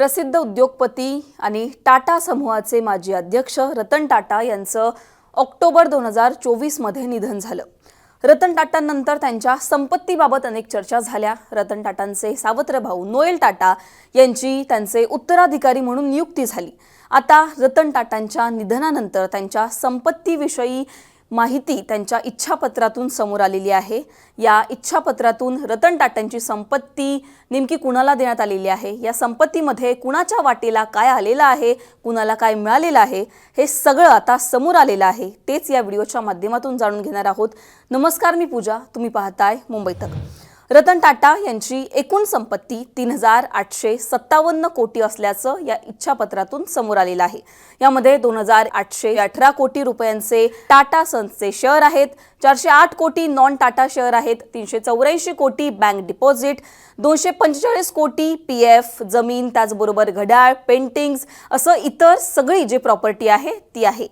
प्रसिद्ध उद्योगपती आणि टाटा समूहाचे माजी अध्यक्ष रतन टाटा यांचं ऑक्टोबर दोन हजार चोवीसमध्ये निधन झालं. रतन टाटांनंतर त्यांच्या संपत्तीबाबत अनेक चर्चा झाल्या. रतन टाटांचे सावत्र भाऊ नोएल टाटा यांची त्यांचे उत्तराधिकारी म्हणून नियुक्ती झाली. आता रतन टाटांच्या निधनानंतर त्यांच्या संपत्तीविषयी माहिती त्यांच्या इच्छापत्रातून समोर आलेली आहे. या इच्छापत्रातून रतन टाटांची संपत्ती नेमकी कुणाला देण्यात आलेली आहे? या संपत्तीमध्ये कुणाच्या वाटेला काय आलेलं आहे? कुणाला काय मिळालेलं आहे? हे सगळं आता समोर आलेलं आहे. तेच या व्हिडिओच्या माध्यमातून जाणून घेणार आहोत. नमस्कार मी पूजा. तुम्ही पाहताय मुंबई तक. रतन टाटा यांची एकूण संपत्ती तीन हजार आठशे सत्तावन्न कोटी असल्याचं या इच्छापत्रातून समोर आलेलं आहे. यामध्ये दोन हजार आठशे अठरा कोटी रुपयांचे टाटा सन्सचे शेअर आहेत चारशे आठ कोटी नॉन टाटा शेअर आहेत तीनशे चौऱ्याऐंशी कोटी बँक डिपॉझिट दोनशे पंचेचाळीस कोटी पी एफ जमीन त्याचबरोबर घड्याळ पेंटिंग्स असं इतर सगळी जी प्रॉपर्टी आहे ती आहे.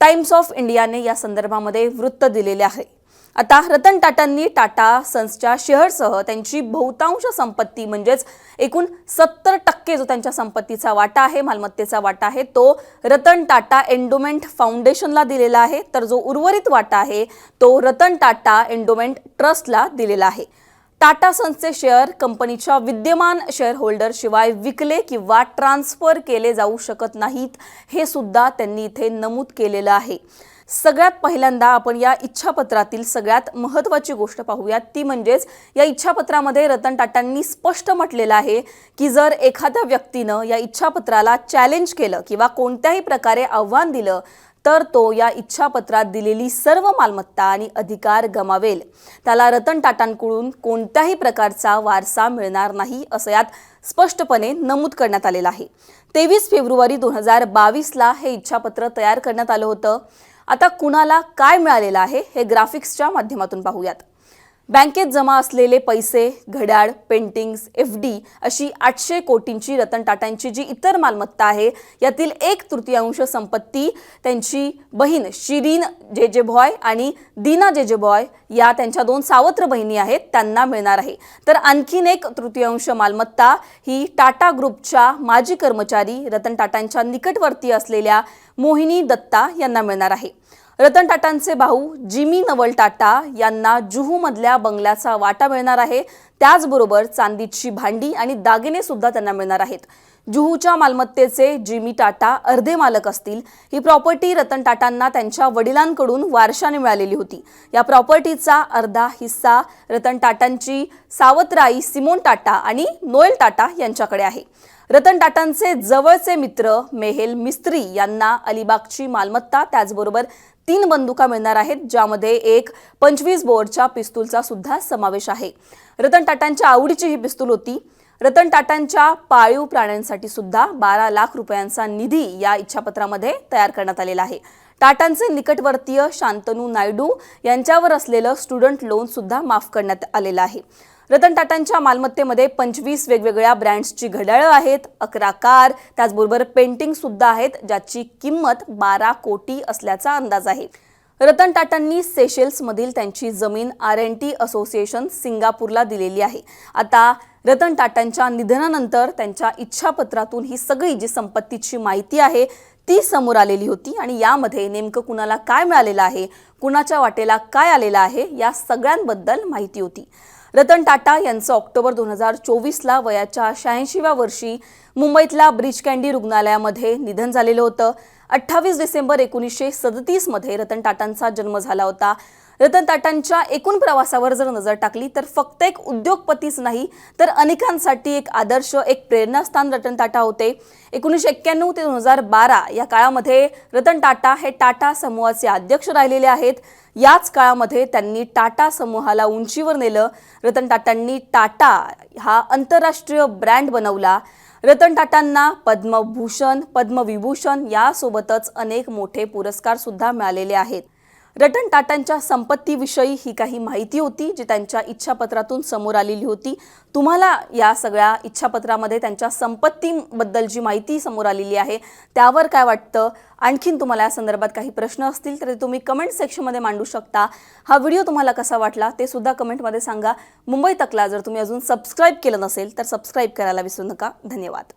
टाइम्स ऑफ इंडियाने या संदर्भामध्ये वृत्त दिलेले आहे. आता रतन टाटांनी टाटा सन्सच्या शेअरसह त्यांची बहुतांश संपत्ती म्हणजेच एकूण सत्तर टक्के जो त्यांच्या संपत्तीचा वाटा आहे मालमत्तेचा वाटा आहे तो रतन टाटा एन्डोमेंट फाउंडेशनला दिलेला आहे. तर जो उर्वरित वाटा आहे तो रतन टाटा एन्डोमेंट ट्रस्टला दिलेला आहे. टाटा सन्सचे शेअर कंपनीच्या विद्यमान शेअर होल्डर शिवाय विकले किंवा ट्रान्सफर केले जाऊ शकत नाहीत हे सुद्धा त्यांनी इथे नमूद केलेलं आहे. सगळ्यात पहिल्यांदा आपण या इच्छापत्रातील सगळ्यात महत्त्वाची गोष्ट पाहूयात ती म्हणजेच या इच्छापत्रामध्ये रतन टाटांनी स्पष्ट म्हटलेलं आहे की जर एखाद्या व्यक्तीनं या इच्छापत्राला चॅलेंज केलं किंवा कोणत्याही प्रकारे आव्हान दिलं तर तो या इच्छापत्रात दिलेली सर्व मालमत्ता आणि अधिकार गमावेल. त्याला रतन टाटांकडून कोणत्याही प्रकारचा वारसा मिळणार नाही असं यात स्पष्टपणे नमूद करण्यात आलेलं आहे. तेवीस फेब्रुवारी दोन हजार बावीसला हे इच्छापत्र तयार करण्यात आलं होतं. आता कुणाला काय मिळालेलं आहे हे ग्राफिक्सच्या माध्यमातून पाहूयात. बँकेत जमा असलेले पैसे घड्याळ पेंटिंग्स एफ डी अशी आठशे कोटींची रतन टाटांची जी इतर मालमत्ता आहे यातील एक तृतीयांश संपत्ती त्यांची बहीण शिरीन जे जे आणि दीना जे जे बॉय या त्यांच्या दोन सावत्र बहिणी आहेत त्यांना मिळणार आहे. तर आणखीन एक तृतीयांश मालमत्ता ही टाटा ग्रुपच्या माजी कर्मचारी रतन टाटांच्या निकटवर्ती असलेल्या मोहिनी दत्ता यांना मिळणार आहे. रतन टाटांचे भाऊ जिमी नवल टाटा यांना जुहूमधल्या बंगल्याचा वाटा मिळणार आहे. त्याचबरोबर चांदीची भांडी आणि दागिने सुद्धा त्यांना मिळणार आहेत. जुहूच्या मालमत्तेचे जिमी टाटा अर्धे मालक असतील. ही प्रॉपर्टी रतन टाटांना त्यांच्या वडिलांकडून वारशाने मिळालेली होती. या प्रॉपर्टीचा अर्धा हिस्सा रतन टाटांची सावत्राई सिमोन टाटा आणि नोएल टाटा यांच्याकडे आहे. रतन टाटांचे जवळचे मित्र मेहेल मिस्त्री यांना अलिबागची मालमत्ता त्याचबरोबर तीन बंदुका मिळणार आहेत ज्यामध्ये एक पंचवीस बोर्डच्या पिस्तूलचा सुद्धा समावेश आहे. रतन टाटांच्या आवडीची ही पिस्तूल होती. रतन टाटांच्या पाळीव प्राण्यांसाठी सुद्धा बारा लाख रुपयांचा निधी या इच्छापत्रामध्ये तयार करण्यात आलेला आहे. टाटांचे निकटवर्तीय शांतनू नायडू यांच्यावर असलेलं स्टुडंट लोन सुद्धा माफ करण्यात आलेलं आहे. रतन टाटांच्या मालमत्तेमध्ये पंचवीस वेगवेगळ्या ब्रँड्सची घड्याळं आहेत अकरा कार त्याचबरोबर पेंटिंग सुद्धा आहेत ज्याची किंमत बारा कोटी असल्याचा अंदाज आहे. रतन टाटांनी सेशेल्समधील त्यांची जमीन आर एन टी असोसिएशन सिंगापूरला दिलेली आहे. आता रतन टाटांच्या निधनानंतर त्यांच्या इच्छापत्रातून ही सगळी जी संपत्तीची माहिती आहे ती समोर आलेली होती आणि यामध्ये नेमकं कुणाला काय मिळालेलं आहे कुणाच्या वाटेला काय आलेलं आहे या सगळ्यांबद्दल माहिती होती. रतन टाटा यांचं ऑक्टोबर दोन हजार चोवीसला वयाच्या शहाऐंशीव्या वर्षी मुंबईतल्या ब्रिज कँडी रुग्णालयामध्ये निधन झालेलं होतं. अठ्ठावीस डिसेंबर एकोणीसशे सदतीसमध्ये रतन टाटांचा जन्म झाला होता. रतन टाटांच्या एकूण प्रवासावर जर नजर टाकली तर फक्त एक उद्योगपतीच नाही तर अनेकांसाठी एक आदर्श एक प्रेरणास्थान रतन टाटा होते. एकोणीसशे एक्क्याण्णव ते दोन हजार बारा या काळामध्ये रतन टाटा हे टाटा समूहाचे अध्यक्ष राहिलेले आहेत. याच काळामध्ये त्यांनी टाटा समूहाला उंचीवर नेलं. रतन टाटांनी टाटा हा आंतरराष्ट्रीय ब्रँड बनवला. रतन टाटांना पद्मभूषण पद्मविभूषण यासोबतच अनेक मोठे पुरस्कार सुद्धा मिळालेले आहेत. रतन टाटांच्या संपत्तीविषयी ही काही माहिती होती जी त्यांच्या इच्छापत्रातून समोर आलेली होती. तुम्हाला या सगळ्या इच्छापत्रामध्ये त्यांच्या संपत्तीबद्दल जी माहिती समोर आलेली आहे त्यावर काय वाटतं? आणखीन तुम्हाला या संदर्भात काही प्रश्न असतील तर ते तुम्ही कमेंट सेक्शनमध्ये मांडू शकता. हा व्हिडिओ तुम्हाला कसा वाटला ते सुद्धा कमेंटमध्ये सांगा. मुंबई तकला जर तुम्ही अजून सबस्क्राईब केलं नसेल तर सबस्क्राईब करायला विसरू नका. धन्यवाद.